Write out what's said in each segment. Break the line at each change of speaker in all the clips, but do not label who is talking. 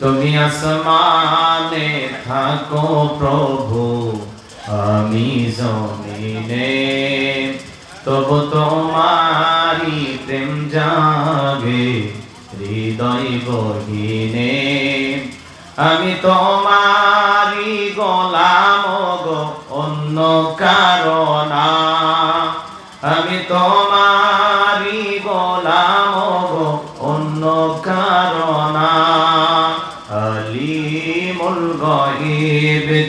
তুমি আসমানে থাকো প্রভু, আমি জমিনে। তবু তোমারি প্রেম জাগে, হৃদয় গহিনে। আমি তোমারি গোলাম গো, অন্য কারণা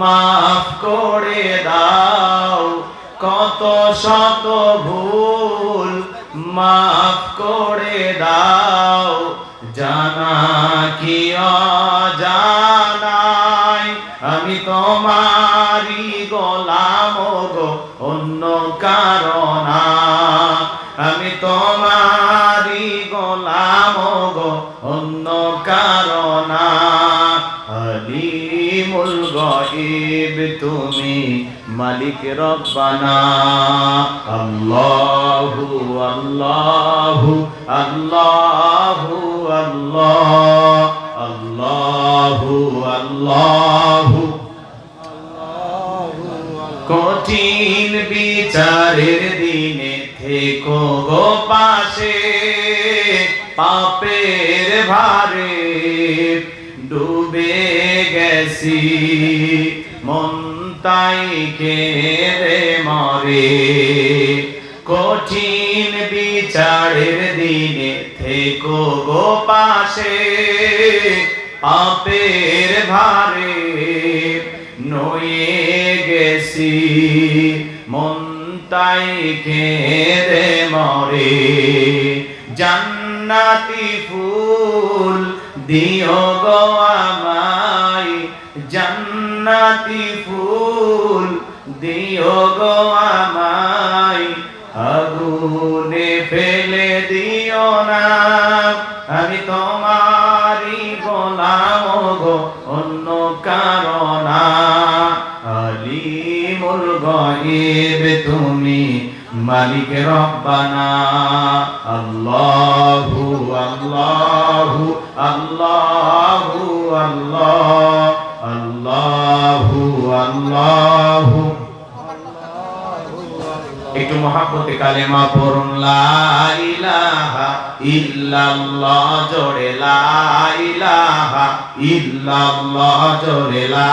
মাফ করে দাও। কত শত ভুল মাফ করে দাও। জানা কি অজানাই আমি তোমারি আলিমুল গায়ব তুমি মালিক রব্বানা। আল্লাহু আল্লাহু আল্লাহু আল্লাহ। আল্লাহু আল্লাহু। কঠিন বিচারের দিনে থেকো গো পাশে, পাপের ভারে। ডুবে গেছি। মন তাই কেঁদে মরে। কঠিন বিচারের দিনে থেকো গো পাশে, পাপের ভারে নয়ে গেছি। মন তাই কেঁদে মরে। জান্নাতি ফুল দিও গো আমায় জান্নাতি ফুল, দিও গো আমায় আগুনে ফেলে দিও না। আমি তোমারি গোলাম গো, অন্য কারণা আলিমুল গায়ব তুমি মালিক রব্বানা, আল্লাহু আল্লাহু আল্লাহু আল্লাহ, আল্লাহু আল্লাহু। একটু মহাপতে কালেমা পড়ুন, লা ইলাহা ইল্লাল্লাহ জোরে, লা ইলাহা ইল্লাল্লাহ জোরে, লা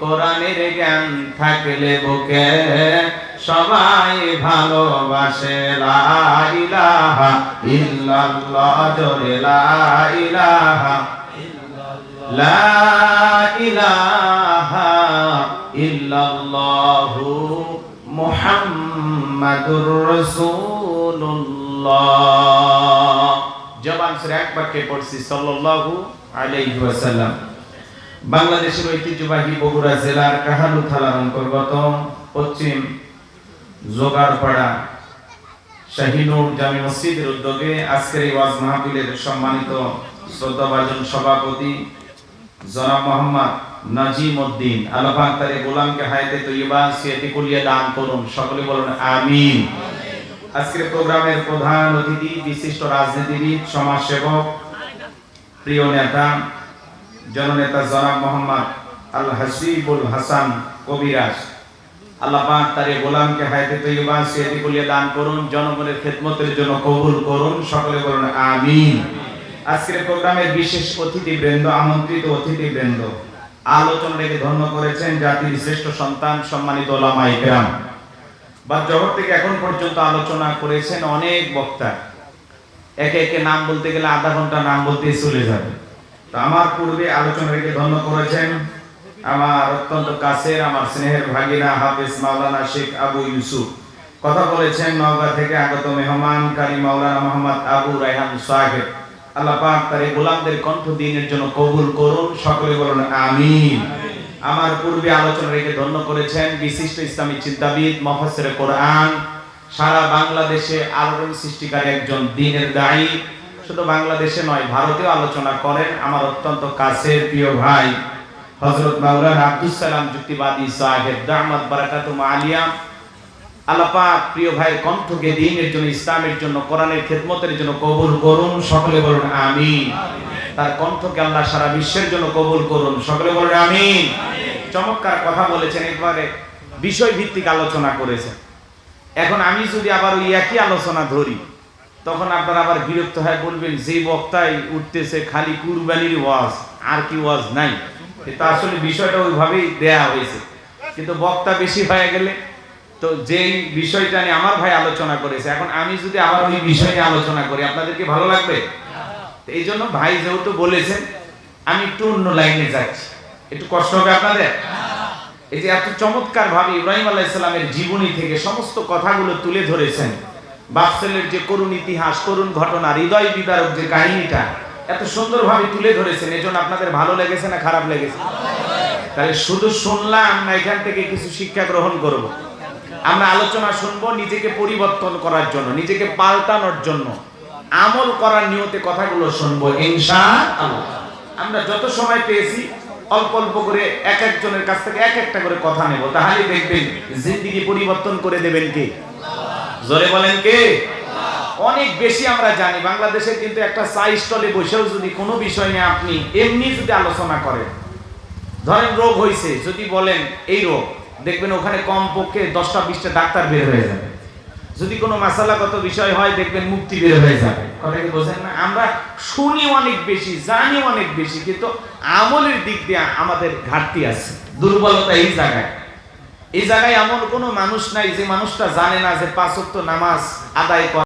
কোরআনের জ্ঞান থাকলে বুকে সবাই ভালোবাসে, লা ইলাহা ইল্লাল্লাহ, জোরে লা ইলাহা লা ইলাহা ইল্লাল্লাহু মুহাম্মাদুর রাসূলুল্লাহ। জবান সরে এক বাক্যে পড়ছি, সাল্লাল্লাহু আলাইহি ওয়াসাল্লাম। বাংলাদেশের ঐতিহ্যবাহী বগুড়া জেলার কাহালু থানার অন্তর্গত পশ্চিম জোগাড়পাড়া শাহিনুর জামি মসজিদের উদ্যোগে আজকের এই ওয়াজ মাহফিলের সম্মানিত শ্রদ্ধাভাজন সভাপতি জনাব মোহাম্মদ নাজিম উদ্দিন আল্লাহ পাক তার গোলামকে হায়াতে তৈয়বা, সিয়াতি কুলিয়া দান করুন। সকলে বলুন আমিন। আজকের প্রোগ্রামের প্রধান অতিথি, বিশিষ্ট রাজনীতিবিদ, সমাজসেবক, প্রিয় নেতা জননেতা জনাব মোহাম্মদ আল হাসিবুল হাসান কবিরাজ। আল্লাহ পাক তার গোলামকে হায়াতে সিয়াতি কুলিয়া দান করুন, জনগণের খেদমতের জন্য কবুল করুন, সকলে বলুন আমিন। আজকের প্রোগ্রামের বিশেষ অতিথিবৃন্দ, আমন্ত্রিত অতিথিবৃন্দ, আলোচনা রেখে ধন্য করেছেন জাতির শ্রেষ্ঠ সন্তান, সম্মানিত ওলামা বা জগৎ থেকে এখন পর্যন্ত আলোচনা করেছেন অনেক বক্তা। একে একে নাম বলতে গেলে আধা ঘণ্টা নাম বলতে চলে যাবে। আমার পূর্বে আলোচনা রেখে ধন্য করেছেন আমার অত্যন্ত কাছের, আমার স্নেহের ভাগিনা হাফেজ মাওলানা শেখ আবু ইউসুফ। কথা বলেছেন নওগাঁ থেকে আগত মেহমান কারি মাওলানা মোহাম্মদ আবু রায়হান সাহেব। আল্লাহ পাক তার এই গোলামদের কণ্ঠ দিনের জন্য কবুল করুন, সকলে বলুন আমিন। আমার পূর্বে আলোচনা রেখে ধন্য করেছেন বিশিষ্ট ইসলামী চিন্তাবিদ মহাসের কোরআন। সারা বাংলাদেশে আলোড়ন সৃষ্টিকারী একজন দিনের দায়ী। শুধু বাংলাদেশে নয়, ভারতেও আলোচনা করেন আমার অত্যন্ত কাছের প্রিয় ভাই, হযরত মাওলানা আব্দুস সালাম যুক্তিবাদী সাহেব দামাত বারাকাতুম আলিয়া। আল্লাপাক প্রিয় ভাইয়ের কণ্ঠকে দিনের জন্য, ইসলামের জন্য, কোরআনের খেদমতের জন্য কবুল করুন, সকলে বলুন আমিন। তার কণ্ঠকে আল্লাহ সারা বিশ্বের জন্য কবুল করুন, সকলে বলুন আমিন। চমৎকার কথা বলেছেন, একবারে বিষয় ভিত্তিক আলোচনা করেছেন। এখন আমি যদি আবার ওই একই আলোচনা ধরি তখন আপনারা আবার বিরক্ত হয়ে বলবেন, যে বক্তাই উঠতেছে খালি কুরবানির ওয়াজ, আর কি ওয়াজ নাই। এটা আসলে বিষয়টা ওইভাবেই দেয়া হয়েছে। কিন্তু বক্তা বেশি হয়ে গেলে তো যেই বিষয়টা নিয়ে আমার ভাই আলোচনা করেছে, এখন আমি যদি আবার ওই বিষয় নিয়ে আলোচনা করি আপনাদেরকে ভালো লাগবে? এই জন্য ভাই যেহেতু বলেছেন, আমি একটু অন্য লাইনে যাচ্ছি। একটু কষ্ট হবে আপনাদের? এই যে এত চমৎকার ভাবে ইব্রাহিম আলাহ ইসলামের জীবনী থেকে সমস্ত কথাগুলো তুলে ধরেছেন। বাপসেলের যে করুণ ইতিহাস, করুণ ঘটনা, হৃদয় বিদারক যে কাহিনীটা, এত সুন্দরভাবে তুলে ধরেছেন এজন্য আপনাদের ভালো লেগেছে না খারাপ লেগেছে? তাহলে শুধু শুনলাম না, এখান থেকে কিছু শিক্ষা গ্রহণ করব। আমরা আলোচনা শুনব নিজেকে পরিবর্তন করার জন্য, নিজেকে পাল্টানোর জন্য। আমল করার নিয়তে কথাগুলো শুনব ইনশা আমরা যত সময় পেয়েছি, অল্প অল্প করে এক একজনের কাছ থেকে এক একটা করে কথা নেব। তাহলে দেখবেন, জিন্দিগি পরিবর্তন করে দেবেন কে? জোরে বলেন কে? অনেক বেশি আমরা জানি বাংলাদেশে কিন্তু একটা চা স্টলে বসেও যদি কোনো বিষয় নিয়ে আপনি এমনি যদি আলোচনা করেন, ধরেন রোগ হয়েছে যদি বলেন এই রোগ, দেখবেন ওখানে কম পক্ষে দশটা বিশটা ডাক্তার বের হয়ে যাবে। যদি কোনো মাসালাগত বিষয় হয়, দেখবেন মুক্তি বের হয়ে যাবে। কথা কি বোঝেন না? আমরা শুনি অনেক বেশি, জানি অনেক বেশি, কিন্তু আমলের দিক দিয়ে আমাদের ঘাটতি আছে। দুর্বলতা এই জায়গায়। এই জায়গায় এমন কোনো মানুষ নাই যে মানুষটা জানে না যে পাঁচ ওয়াক্ত নামাজ আদায় করা